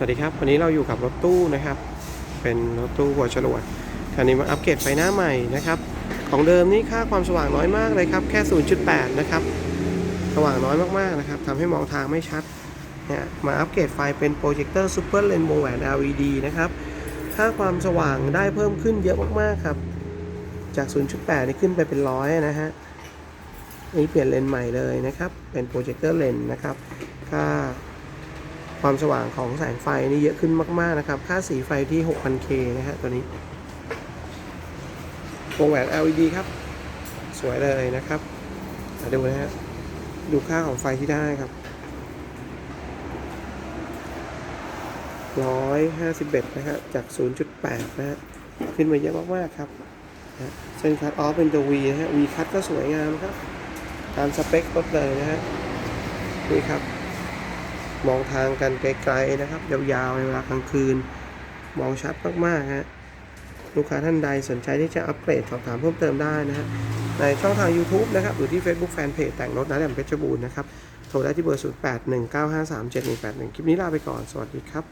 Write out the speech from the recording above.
สวัสดีครับ วันนี้เราอยู่กับรถตู้นะครับ เป็นรถตู้หัวจรวดคันนี้มาอัปเกรดไฟหน้าใหม่นะครับ ของเดิมนี่ค่าความสว่างน้อยมากเลยครับ แค่ 0.8 นะครับ สว่างน้อยมากๆนะครับทำให้มองทางไม่ชัด เนี่ย มาอัปเกรดไฟเป็นโปรเจคเตอร์ซูเปอร์เลนโบแหวน LED นะครับ ค่าความสว่างได้เพิ่มขึ้นเยอะมากๆครับ จาก 0.8 นี่ขึ้นไปเป็นร้อยนะฮะ นี่เปลี่ยนเลนส์ใหม่เลยนะครับ เป็นโปรเจคเตอร์เลนส์นะครับ ค่า ความสว่างของแสงไฟนี่เยอะขึ้นมาก ๆ นะครับ ค่าสีไฟที่ 6,000K นะฮะตัวนี้วงแหวน LED ครับ สวยเลยนะครับมาดูนะฮะดูค่าของไฟที่ได้ครับ 151 นะฮะจาก 0.8 นะฮะขึ้นมาเยอะมาก ๆ ครับเส้นคัดออฟเป็นตัว V นะฮะ V คัดก็สวยงามครับ ตามสเปครถเลยนะฮะ นี่ครับ มองทางกันไกลๆนะครับ ยาวๆในเวลากลางคืน มองชัดมากๆฮะลูกค้าท่านใดสนใจที่จะอัปเกรดสอบถามเพิ่มเติมได้นะฮะในช่องทาง YouTube นะครับหรือที่ Facebook Fanpage แต่งรถนะแหลมเพชรบูรณ์นะครับ โทรได้ที่เบอร์ 0819537181 คลิปนี้ลาไปก่อน สวัสดีครับ